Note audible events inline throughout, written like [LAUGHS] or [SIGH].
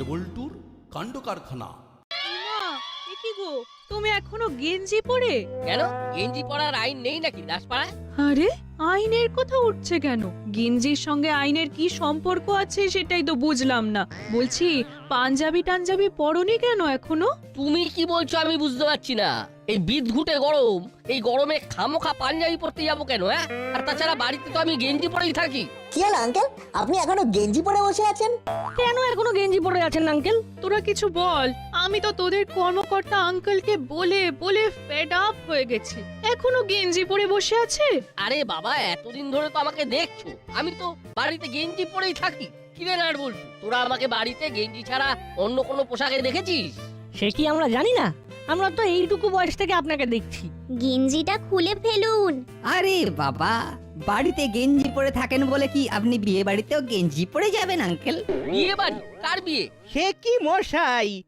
নাটবল্টুর কাণ্ড কারখানা কি গো? তুমি এখনও গেঞ্জি পরে? কেন? গেঞ্জি পরার আইন নেই নাকি দাসপাড়ায়? আরে আইনের কথা উঠছে কেন? গেঞ্জির সঙ্গে আইনের কি সম্পর্ক আছে সেটাই তো বুঝলাম না। বলছি পাঞ্জাবি টাঞ্জাবি পরনি কেন এখনও? তুমি কি বলছো আমি বুঝতে পারছি না। এই বিদঘুটে গরম এই গরমে খামোখা পাঞ্জাবি পরতে যাব কেন হ্যাঁ? আর তাছাড়া বাড়িতে তো আমি গেঞ্জি পরেই থাকি। কি হলো আঙ্কেল আপনি এখনও গেঞ্জি পরে বসে আছেন? কেন এখনও গেঞ্জি পরে আছেন আঙ্কেল তোরা কিছু বল আমি তো তোদের কর্মকর্তা আঙ্কেলকে বলে বলে ফেড আপ হয়ে গেছি। এখনও গেঞ্জি পরে বসে আছে? আরে বাবা এতদিন ধরে তো আমাকে দেখছ। আমি তো বাড়িতে গেঞ্জি পরেই থাকি। কিরে নাট বলছো? তোরা আমাকে বাড়িতে গেঞ্জি ছাড়া অন্য কোনো পোশাকে দেখেছিস? সে কি আমরা জানি না? আমরা তো এইটুকু বয়স থেকে আপনাকে দেখছি। গেঞ্জিটা খুলে ফেলুন। আরে বাবা বাড়িতে গেঞ্জি পরে থাকেন বলে কি আপনি বিয়ে বাড়িতেও গেঞ্জি পরে যাবেন আঙ্কেল? বিয়ে বাড়ি? কার বিয়ে? সে কি মশাই?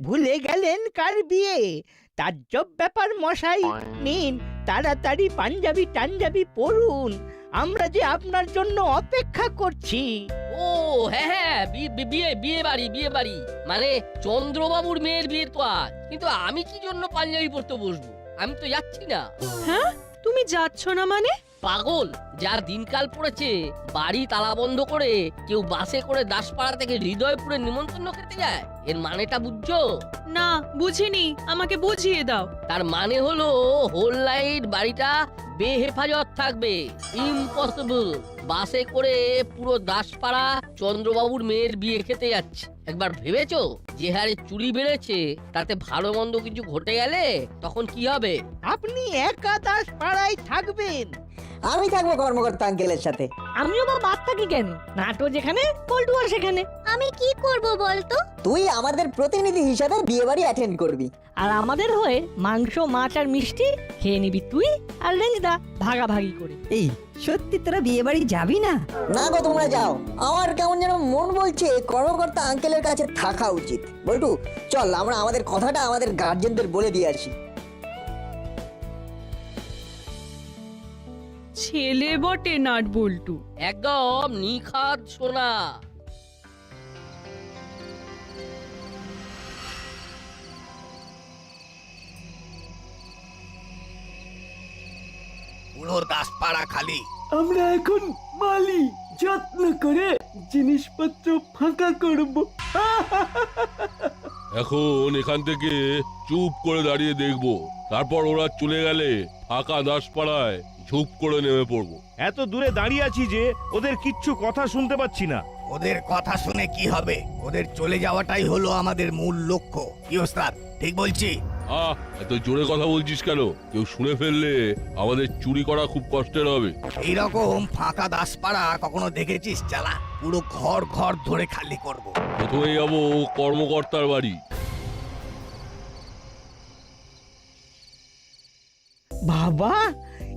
ভুলে গেলেন কার বিয়ে? তার তাজ্জব ব্যাপার মশাই। নিন তাড়াতাড়ি পাঞ্জাবি টাঞ্জাবি পরুন। আমরা যে আপনার জন্য অপেক্ষা করছি। ও হ্যাঁ হ্যাঁ বি- বি- বিয়ে বিয়ে বাড়ি বিয়ে বাড়ি। মানে চন্দ্রবাবুর মেয়ের বিয়ে তো আজ কিন্তু আমি কি জন্য পাঞ্জাবি পরতে বসবো? আমি তো যাচ্ছি না। হ্যাঁ? তুমি যাচ্ছ না মানে? পাগল যার দিনকাল পড়েছে বাড়ি তালা বন্ধ করে কেউ বাসে করে দাসপাড়া থেকে হৃদয়পুরে নিমন্ত্রণ খেতে যায়। এর মানেটা বুঝছ? না বুঝিনি। আমাকে বুঝিয়ে দাও। তার মানে হলো হোল লাইট বাড়িটা বেহেফাজত থাকবে। ইম্পসিবল বাসে করে পুরো দাসপাড়া চন্দ্রবাবুর মেয়ের বিয়ে খেতে যাচ্ছে। একবার ভেবেছো? যে হারে চুরি বেড়েছে তাতে ভালো মন্দ কিছু ঘটে গেলে তখন কি হবে? আপনি একা দাস পাড়ায় থাকবেন। আমি থাকব কর্মকর্তা আঙ্কেলের সাথে। আমিও বা বাদ থাকি কেন? নাটো যেখানে পল্টু আর সেখানে। আমি কি করব বলতো? তুই আমাদের প্রতিনিধি হিসাবে বিয়ে বাড়ি অ্যাটেন্ড করবি। আর আমাদের হয়ে মাংস মাছ আর মিষ্টি খেয়ে নিবি তুই আর রেঞ্জদা ভাগাভাগি করে। এই সত্যি তোরা বিয়ে বাড়ি যাবি না? না গো তোমরা যাও। আমার কেমন যেন মন বলছে কর্মকর্তা আঙ্কেলের কাছে থাকা উচিত। বল্টু চল আমরা আমাদের কথাটা আমাদের গার্জেনদের বলে দিয়ে আসি। ছেলে বটে নাট বল্টু। একদম নিখাদ সোনা। পুরো দাসপাড়া খালি। আমরা এখন মালি যত্ন করে জিনিসপত্র ফাঁকা করব। এখন এখান থেকে চুপ করে দাঁড়িয়ে দেখব। তারপর ওরা চলে গেলে ফাঁকা দাসপাড়ায় ঝুপ করে নেমে পড়ব। এত দূরে দাঁড়িয়ে আছি যে ওদের কিচ্ছু কথা শুনতে পাচ্ছি না। ওদের কথা শুনে কি হবে? ওদের চলে যাওয়াটাই হলো আমাদের মূল লক্ষ্য। কি ওস্তাদ ঠিক বলছি? আহ এত জোরে কথা বলছিস কেন? কেউ শুনে ফেললে আমাদের চুরি করা খুব কষ্টের হবে। এইরকম ফাঁকা দাসপাড়া কখনো দেখেছিস চালা? পুরো ঘর ঘর ধরে খালি করব। প্রথমে যাব কর্মকর্তার বাড়ি। বাবা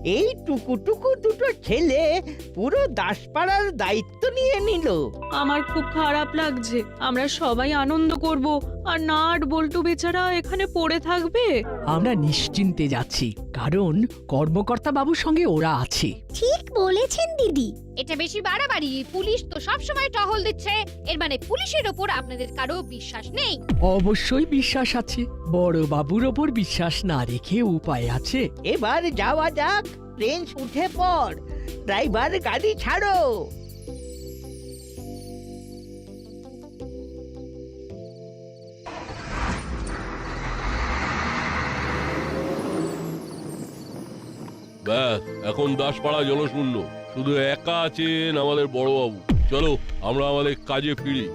এই টুকু টুকু দুটো ছেলে পুরো দাসপাড়ার দায়িত্ব নিয়ে নিল। আমার খুব খারাপ লাগছে। আমরা সবাই আনন্দ করব। আর নাট বল্টু বেচারা এখানে পড়ে থাকবে? আমরা নিশ্চিন্তে যাচ্ছি কারণ কর্মকর্তা বাবুর সঙ্গে ওরা আছে। ঠিক বলেছেন দিদি। এটা বেশি বাড়াবাড়ি পুলিশ তো সব সময় টহল দিচ্ছে। এর মানে পুলিশের ওপর আপনাদের কারও বিশ্বাস নেই। অবশ্যই বিশ্বাস আছে বড় বাবুর ওপর বিশ্বাস না রেখে উপায় আছে। এবার যাওয়া যাক প্লেন উঠে পড় ড্রাইভার গাড়ি ছাড়ো। ব্যাস, এখন দাসপাড়া জনশূন্য। শুধু একা আছেন আমাদের বড়বাবু। চলো, আমরা আমাদের কাজে ফিরি।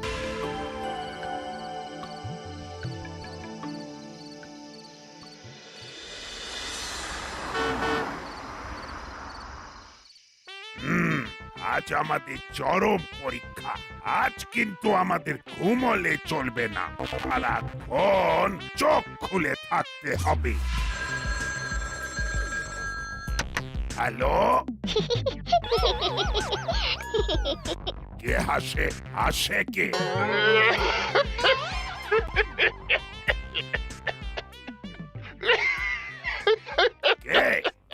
আজ আমাদের চরম পরীক্ষা। আজ কিন্তু আমাদের ঘুমলে চলবে না। সারাক্ষণ চোখ খুলে থাকতে হবে। হ্যালো? কে হাসে? হাসে কে?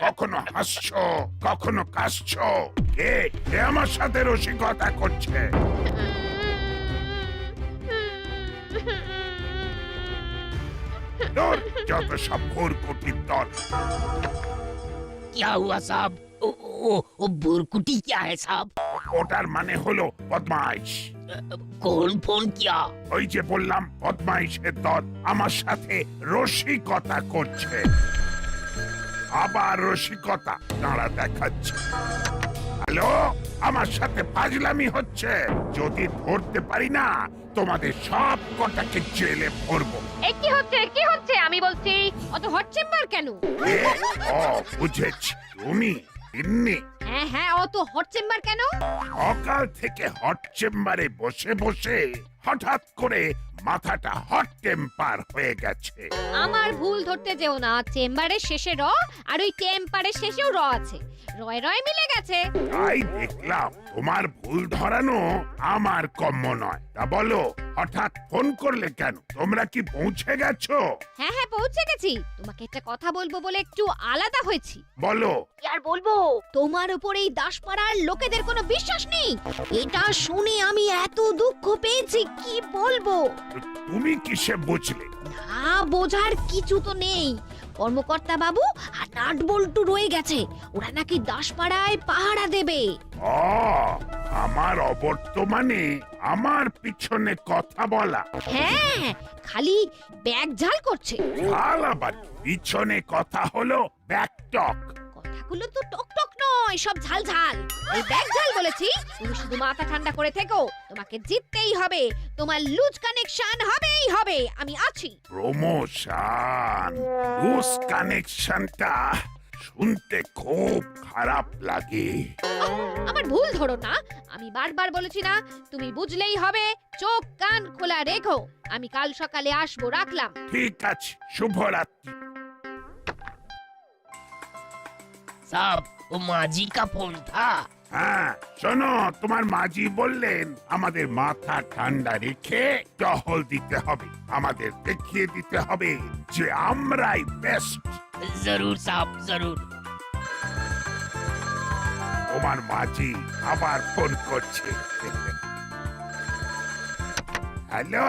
কখনো হাসছো? কখনো কাশছো? কে? কে আমার সাথে রসিকতা করছে? যত সব ভোর কঠিন দল। क्या हुआ साहब ओ, ओ, ओ बुरकुटी क्या है साहब ওটার মানে হলো বদমাইশ कौन फोन किया ওই যে বললাম বদমাইশের দল আমার সাথে রসিকতা করছে আবার রসিকতা দাঁড়া দেখাচ্ছে হ্যালো আমার সাথে ফাজলামি হচ্ছে যদি ধরতে পারি না তোমাদের সব কটাকে জেলে ভরবো এ কি হচ্ছে? কি হচ্ছে? আমি বলছি, অত হট চেম্বার কেন? ও, বুঝেছি। তুমি ইন্নি হ্যাঁ হ্যাঁ অত হট চেম্বার কেন? সকাল থেকে হট চেম্বারে বসে বসে হঠাৎ করে মাথাটা হট টেম্পার হয়ে গেছে। আমার ভুল ধরতে যেও না চেম্বারের শেষে র আর ওই টেম্পারের শেষেও র আছে। রয় রয় মিলে গেছে। তাই দেখলাম তোমার ভুল ধরানো আমার কম্য নয়। তা বলো হঠাৎ ফোন করলে কেন? তোমরা কি পৌঁছে গেছো? হ্যাঁ হ্যাঁ পৌঁছে গেছি। তোমাকে একটা কথা বলব বলে একটু আলাদা হয়েছি। বলো। কি আর বলব? তোমার উপর এই দাসপাড়ার লোকেদের কোনো বিশ্বাস নেই। এটা শুনে আমি এত দুঃখ পেয়েছি কি বলব? তুমি কিসে বুঝলে? না বোঝার কিছু তো নেই। কর্মকর্তা বাবু আর নাট বল্টু রয়ে গেছে। ওরা নাকি দাসপাড়ায় পাহারা দেবে। ও আমার অবর্তমানে আমার পিছনে কথা বলা। হ্যাঁ খালি ব্যাগ ঝাল করছে। ভালো আবার। পিছনে কথা হলো ব্যাকটক কথাগুলো তো টক টক নয় সব ঝাল ঝাল এই ব্যাগ ঝাল বলেছি তুমি শুধু মাথা ঠান্ডা করে থেকো তোমাকে জিততেই হবে তোমার লুজ কানেকশন হবেই হবে আমি আছি। প্রমোশন লুজ কানেকশনটা শুনতে খুব খারাপ লাগে। আমার ভুল ধরো না আমি বারবার বলেছি না তুমি বুঝলেই হবে চোখ কান খোলা রেখো আমি কাল সকালে আসব রাখলাম। ঠিক আছে শুভরাত্রি। साहब वो माजी का फोन था হ্যাঁ শোনো তোমার মাঝি বললেন আমাদের মাথা ঠান্ডা রেখে টহল দিতে হবে আমাদের দেখিয়ে দিতে হবে যে আমরাই বেস্ট जरूर साहब जरूर তোমার মাঝি আবার ফোন করছে হ্যালো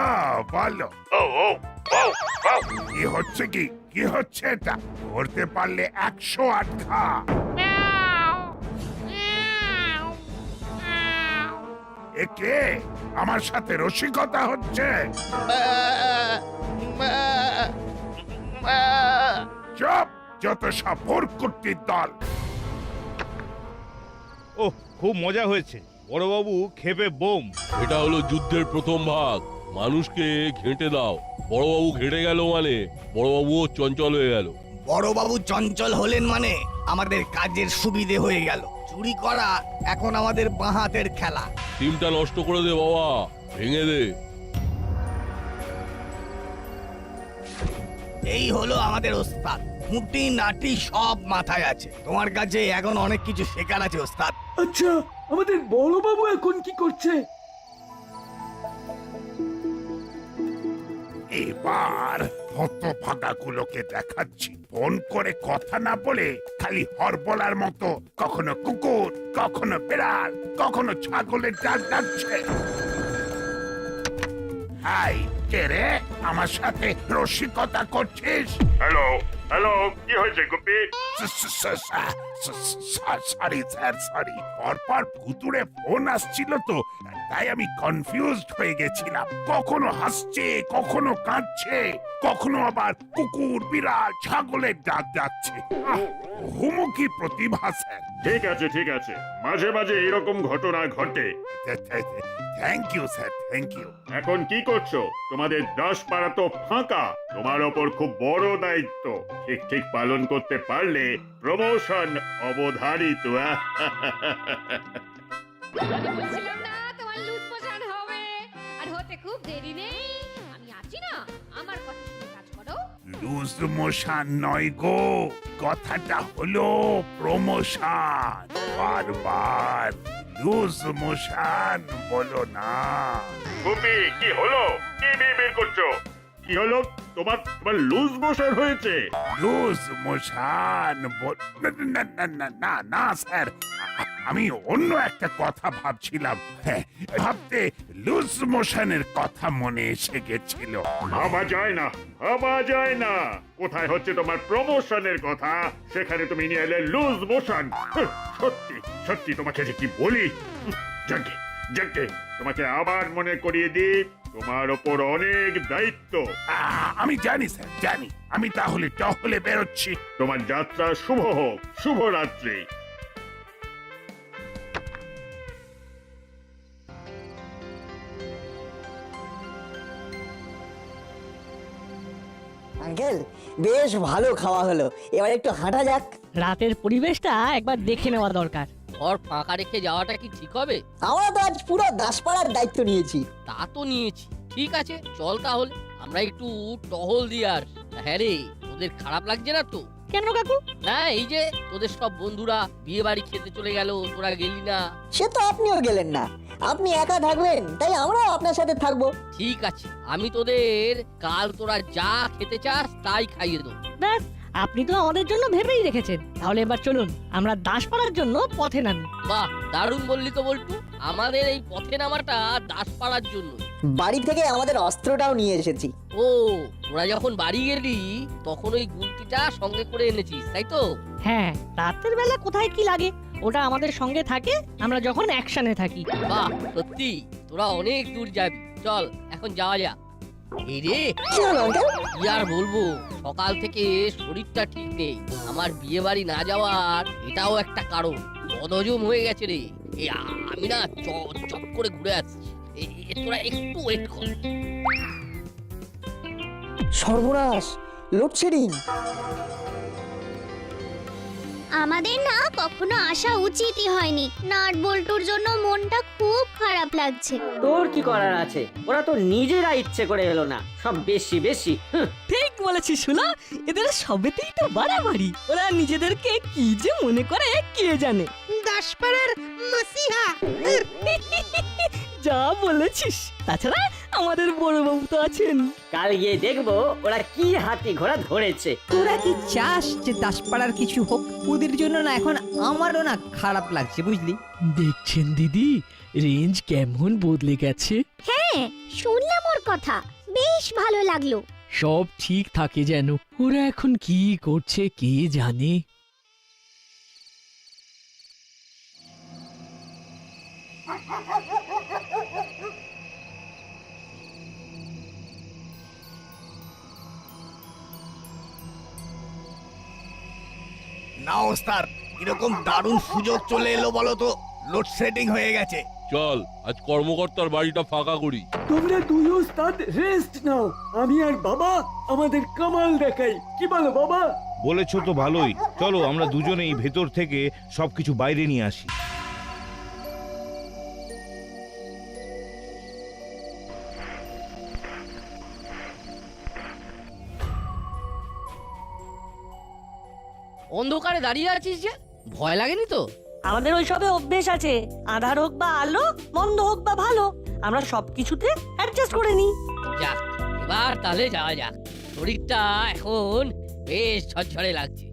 বলো ও ও ও, ও, কি হচ্ছে কি কি হচ্ছে এটা? করতে পারলে একশো আট খা একে আমার সাথে রসিকতা হচ্ছে। চপ যত সব কুর্তির দল। ও খুব মজা হয়েছে। বড়বাবু খেপে বোম। এটা হলো যুদ্ধের প্রথম ভাগ। মানুষকে ঘেঁটে দাও। বড়বাবু ঘেঁটে গেল মানে বড়বাবুও চঞ্চল হয়ে গেল। বড়বাবু চঞ্চল হলেন মানে আমাদের কাজের সুবিধে হয়ে গেল। চুরি করা এখন আমাদের বাঁহাতের খেলা। টিমটা নষ্ট করে দে বাবা ভেঙে দে। এই হলো আমাদের ওস্তাদ। খুঁটি নাটি সব মাথায় আছে। তোমার কাছে এখন অনেক কিছু শেখার আছে ওস্তাদ। আচ্ছা আমাদের বড় বাবু এখন কি করছে? এবার হতভাগা গুলোকে দেখাচ্ছি ফোন করে কথা না বলে খালি হরবলার মতো কখনো কুকুর কখনো বেড়াল কখনো ছাগলের ডাক ডাকছে। হাই কে রে? আমার সাথে রসিকতা করছিস? হ্যালো হ্যালো কি হয়েছে গুপি? Sorry sir sorry. পরপর ভুতুরে ফোন আসছিল তো তাই আমি কনফিউজড হয়ে গেছিলাম। কখনো হাসছে কখনো কাঁদছে কখনো আবার কুকুর বিড়াল ছাগলের ডাক যাচ্ছে হুমুকি প্রতিভা স্যার। ঠিক আছে ঠিক আছে। মাঝে মাঝে এরকম ঘটনা ঘটে। Thank you sir thank you এখন কি করছ? তোমাদের দশ পাড়া তো ফাঁকা। তোমার ওপর খুব বড় দায়িত্ব। ঠিক ঠিক পালন করতে পারলে প্রমোশন অবধারিত। খুব দেরি নেই। আমি আছি না। আমার কথা শুনে কাজ করো। লুজ মোশন নয় গো। কথাটা হলো প্রমোশন। বারবার লুজ মোশন বলো না। গুপি কি হলো? কি বিড়বিড় করছ? কি হলো? তোমার তোমার লুজ মোশন হয়েছে। লুজ মোশন না না না না স্যার। আমি অন্য একটা কথা ভাবছিলাম। হ্যাঁ ভাবতে লুজ মোশনের কথা মনে এসে গেছিল। ভাবা যায় না ভাবা যায় না। কোথায় হচ্ছে তোমার প্রমোশনের কথা? সেখানে তুমি নিয়ে এলে লুজ মোশন। সত্যি সত্যি তোমাকে যে কি বলি? যাকে যাকে তোমাকে আবার মনে করিয়ে দিই। তোমার ওপর অনেক দায়িত্ব। আহ, আমি জানি স্যার জানি। আমি তাহলে টহলে বেরোচ্ছি। তোমার যাত্রা শুভ হোক শুভরাত্রি আঙ্কেল বেশ ভালো খাওয়া হলো। এবার একটু হাঁটা যাক। রাতের পরিবেশটা একবার দেখে নেওয়া দরকার। ঘর ফাঁকা রেখে যাওয়াটা কি ঠিক হবে? আমরা তো আজ পুরো দাসপাড়ার দায়িত্ব নিয়েছি। তা তো নিয়েছি। ঠিক আছে চল তাহলে। আমরা একটু টহল দিয়ে আর হ্যাঁ রে তোদের খারাপ লাগছে না তো? কেন কাকু? না এই যে তোদের সব বন্ধুরা বিয়ে বাড়ি খেতে চলে গেল তোরা গেলি না। সে তো আপনিও গেলেন না। আপনি একা থাকবেন তাই আমরাও আপনার সাথে থাকব। ঠিক আছে আমি তোদের কাল তোরা যা খেতে চাস তাই খাইয়ে দেবো। ব্যাস আপনি তো আমাদের জন্য ভেবেই রেখেছেন। তাহলে এবার চলুন আমরা দাস পাড়ার জন্য পথে নামি। বাহ দারুণ বললি তো বল্টু। আমাদের এই পথে নামাটা দাস পাড়ার জন্য। বাড়ি থেকে আমাদের অস্ত্রটাও নিয়ে এসেছি। ও তোরা যখন বাড়ি গেলি তখন ওই গুলতিটা সঙ্গে করে এনেছিস তাই তো? হ্যাঁ রাতের বেলা কোথায় কি লাগে ওটা আমাদের সঙ্গে থাকে আমরা যখন অ্যাকশনে থাকি। বাহ সত্যি তোরা অনেক দূর যাবি। চল এখন যাওয়া যাক। এই রে কি আর বলব? সকাল থেকে শরীরটা ঠিক নেই। আমার বিয়ে বাড়ি না যাওয়ার এটাও একটা কারণ। বদহজম হয়ে গেছে রে। এই আমি না চক করে ঘুরে আসছি। তোরা একটু ওয়েট কর। সর্বনাশ লোডশেডিং আমাদের না কখনো আসা উচিতই হয়নি। নাট বল্টুর জন্য মনটা খুব খারাপ লাগছে। তোর কি করার আছে? ওরা তো নিজেরা ইচ্ছে করে এলো না। সব বেশি বেশি হুঁ, ঠিক বলেছিস শুনা এদের সবেতেই তো বাড়াবাড়ি। ওরা নিজেদেরকে কি যে মনে করে কে জানে। দাসপাড়ার মাসিহা। যা বলেছিস। তাছাড়া আমাদের বড় বাবু তো আছেন। কাল গিয়ে দেখব ওরা কি হাতি ঘোড়া ধরেছে। তোরা কি চাস যে দাসপাড়ার কিছু হোক? ওদের জন্য না এখন আমারও না খারাপ লাগছে বুঝলি? দেখছেন দিদি রেঞ্জ কেমন বদলে গেছে। হ্যাঁ শুনলাম ওর কথা। বেশ ভালো লাগল। সব ঠিক থাকে যেন। ওরা এখন কি করছে কে জানে? না ওস্তাদ এরকম দারুণ সুযোগ চলে এলো বলো তো লোডশেডিং হয়ে গেছে। চল আজ কর্মকর্তার বাড়িটা ফাঁকা করি। তোমরা দুই ওস্তাদ রেস্ট নাও। আমি আর বাবা আমাদের কামাল দেখাই। কি বলো বাবা? বলেছ তো ভালোই। চলো আমরা দুজনেই ভেতর থেকে সবকিছু বাইরে নিয়ে আসি। অন্ধকারে দাঁড়িয়ে আছিস যে? ভয় লাগেনি তো? আমাদের ওই সবে অভ্যেস আছে। আধার হোক বা আলো মন্দ হোক বা ভালো আমরা সবকিছুতে অ্যাডজাস্ট করে নিই। যাক এবার তাহলে যাওয়া যাক। শরীরটা এখন বেশ ঝরঝরে লাগছে।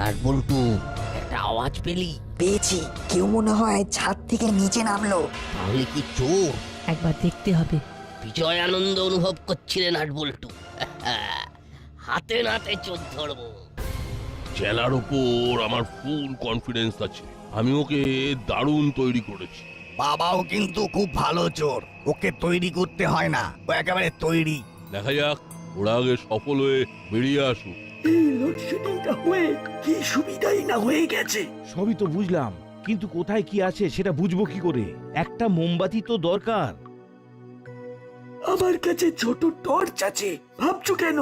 আর বল্টু একটা আওয়াজ পেলি? পেয়েছি। কেউ মনে হয় ছাদ থেকে নিচে নামলো। তাহলে কি চোর? একবার দেখতে হবে। বিজয় আনন্দ অনুভব করছিলেন আর বল্টু। [LAUGHS] হাতে নাতে চোর ধরবো। চেলার ওপর আমার ফুল কনফিডেন্স আছে। আমি ওকে দারুণ তৈরি করেছি। বাবাও কিন্তু খুব ভালো চোর। ওকে তৈরি করতে হয় না। ও একেবারে তৈরি। দেখা যাক ওরা আগে সফল হয়ে বেরিয়ে আসুক। এই লোডশেডিংটা হয়ে কি সুবিধাই না হয়ে গেছে? সবই তো বুঝলাম কিন্তু কোথায় কি আছে সেটা বুঝব কি করে? একটা মোমবাতি তো দরকার। আমার কাছে ছোট টর্চ আছে। ভাবছ কেন?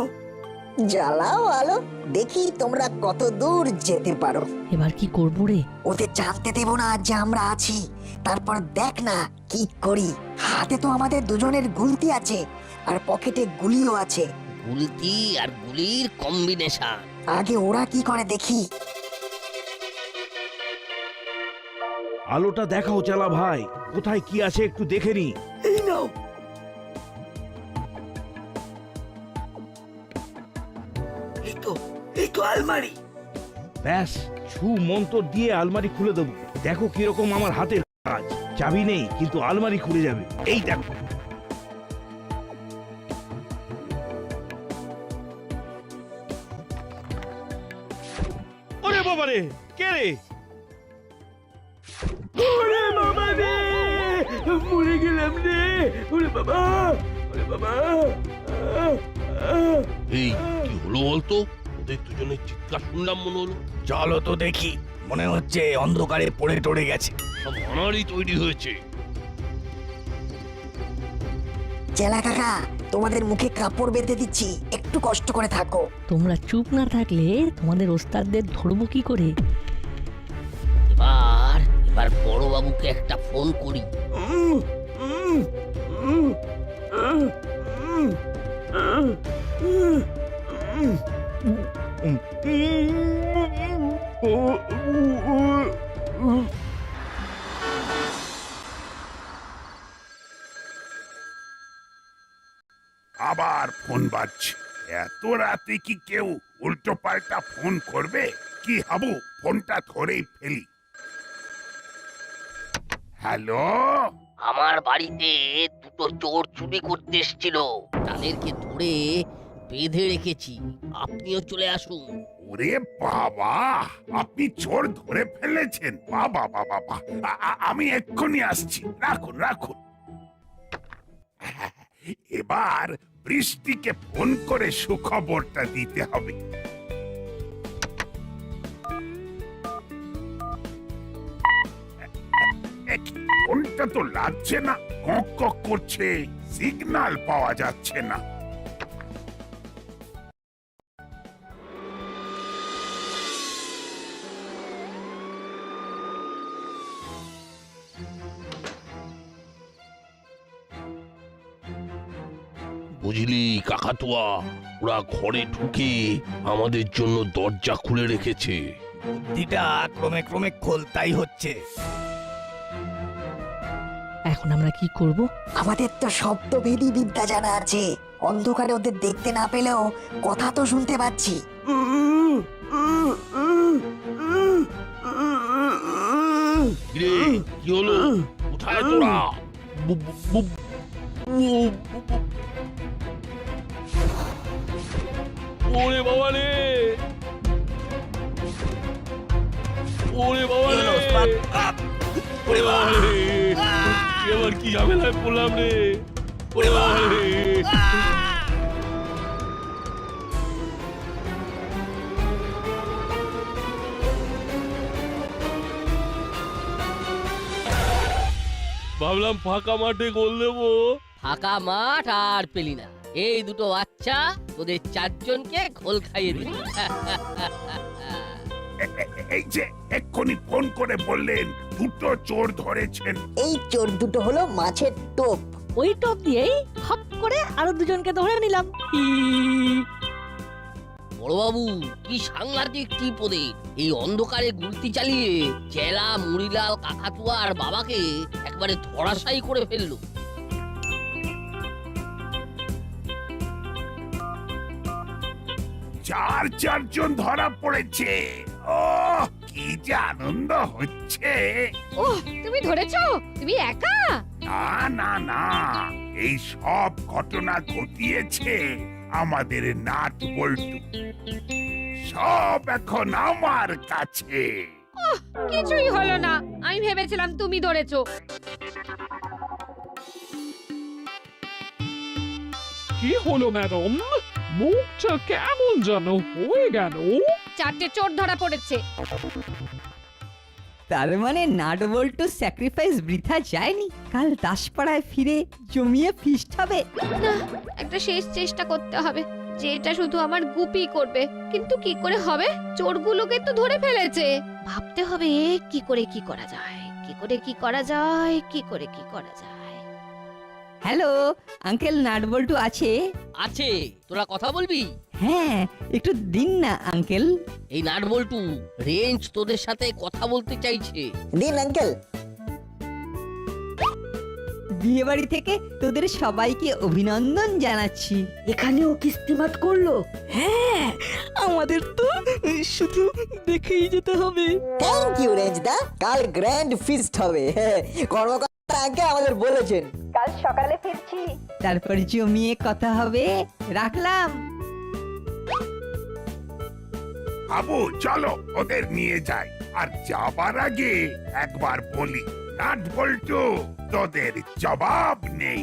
জ্বালাও আলো দেখি তোমরা কত দূর যেতে পারো। এবার কি করব রে? ওদের জানতে দেব না যে আমরা আছি। তারপর দেখ না কি করি। হাতে তো আমাদের দুজনের গুলতি আছে আর পকেটে গুলিও আছে। গুলতি আর গুলির কম্বিনেশন। আগে ওরা কি করে দেখি? আলোটা দেখাও চালা ভাই। কোথায় কি আছে একটু দেখে নি। এই নাও আলমারি। ব্যাস ছু মন্তর দিয়ে আলমারি খুলে দেবো। দেখো কীরকম আমার হাতের কাজ। চাবি নেই কিন্তু আলমারি খুলে যাবে। এই দেখো। ওরে বাবা রে কে রে? ওরে বাবা রে মরে গেলাম রে। ওরে বাবা ওরে বাবা। এই কি হলো বলতো? ওদের দুজনের চিৎকার শুনলাম মনে হলো। চলো তো দেখি মনে হচ্ছে অন্ধকারে পড়ে টড়ে গেছে। সব আনারই তৈরি হয়েছে। চেলা কাকা তোমাদের মুখে কাপড় বেঁধে দিচ্ছি একটু কষ্ট করে থাকো। তোমরা চুপ না থাকলে তোমাদের ওস্তাদদের ধরবো কি করে? এবার এবার বড় বাবুকে একটা ফোন করি। আবার ফোন বাজছে। এত রাতে কি কেউ উল্টো পাল্টা ফোন করবে? কি হাবু ফোনটা ধরেই ফেলি। হ্যালো? আমার বাড়িতে দুটো চোর চুরি করতে এসেছিল। তাদেরকে ধরে বেঁধে রেখেছি। আপনিও চলে আসুন। ওরে বাবা, আপনি চোর ধরে ফেলেছেন। বাবা বাবা বাবা আমি এক্ষুনি আসছি। রাখুন রাখুন। [LAUGHS] এবার বৃষ্টিকে ফোন করে সুখবরটা দিতে হবে। [LAUGHS] ফোনটা তো লাগছে না। কক কক করছে। সিগন্যাল পাওয়া যাচ্ছে না। বুঝলি কাকাতুয়া? ওরা ঘরে ঢুকে আমাদের জন্য দরজা খুলে রেখেছে। বুদ্ধিটা ক্রমে ক্রমে খোলতাই হচ্ছে। এখন আমরা কি করব? আমাদের তো শব্দভেদী বিদ্যা জানা আছে। অন্ধকারে ওদের দেখতে না পেলেও কথা তো শুনতে পাচ্ছি। কি হলো? কোথায় তোরা। ওরে বাবা রে। ওরে বাবা রে। ওরে বাবা। রে। এবার কি ঝামেলায় পড়লাম রে। ওরে বাবা রে। ভাবলাম ফাঁকা মাঠে গোল দেবো। ফাঁকা মাঠ আর পেলি না। এই দুটো বাচ্চা তোদের চারজনকে খোল খাইয়ে দিল [LAUGHS] এই যে এক্ষুনি ফোন করে বললেন দুটো চোর ধরেছেন। এই চোর দুটো হলো মাছের টোপ। ওই টপ দিয়েই হপ করে আরও দুজনকে ধরে নিলাম। বড়বাবু কি সাংঘাতিক টিপ ওদের। এই অন্ধকারে গুলতি চালিয়ে চেলা মুড়িলাল কাকাতুয়া আর বাবাকে একবারে ধরাশায়ী করে ফেলল। চার চারজন ধরা পড়েছে। ও কি যে আনন্দ হচ্ছে। ওহ তুমি ধরেছো? তুমি একা? না না না এই সব ঘটনা ঘটিয়েছে আমাদের নাট বল্টু। সব এখন আমার কাছে। কিছুই হলো না। আমি ভেবেছিলাম তুমি ধরেছো। কি হলো ম্যাডাম? মুখটা কেমন যেন হয়ে গেল? চারটে চোর ধরা পড়েছে। তার মানে নাট বল্টু স্যাক্রিফাইস বৃথা যায়নি? কাল দাসপাড়ায় ফিরে জমিয়ে ফিস্ট হবে। না একটা শেষ চেষ্টা করতে হবে যেটা শুধু আমার গুপি করবে। কিন্তু কি করে হবে? চোরগুলোকে তো ধরে ফেলেছে। ভাবতে হবে কি করে কি করা যায়? কি করে কি করা যায়? কি করে কি করা যায়? হ্যালো আঙ্কেল নাট বল্টু আছে? আছে তোরা কথা বলবি? হ্যাঁ একটু দিন না আঙ্কেল। এই নাট বল্টু রেঞ্জ তোদের সাথে কথা বলতে চাইছে। দিন আঙ্কেল। বিয়ে বাড়ি থেকে তোদের সবাইকে অভিনন্দন জানাচ্ছি। এখানে এখানেও কিস্তিমাত করল? হ্যাঁ আমাদের তো শুধু দেখেই যেতে হবে। থ্যাংক ইউ রেঞ্জদা কাল গ্র্যান্ড ফিস্ট হবে। কর্মকর্তা আগে আমাদের বলেছেন। কাল সকালে ফিরছি। তারপর জমিয়ে কথা হবে। রাখলাম। আবু চলো ওদের নিয়ে যাই। আর যাবার আগে একবার বলি নাট বল্টু তোদের জবাব নেই।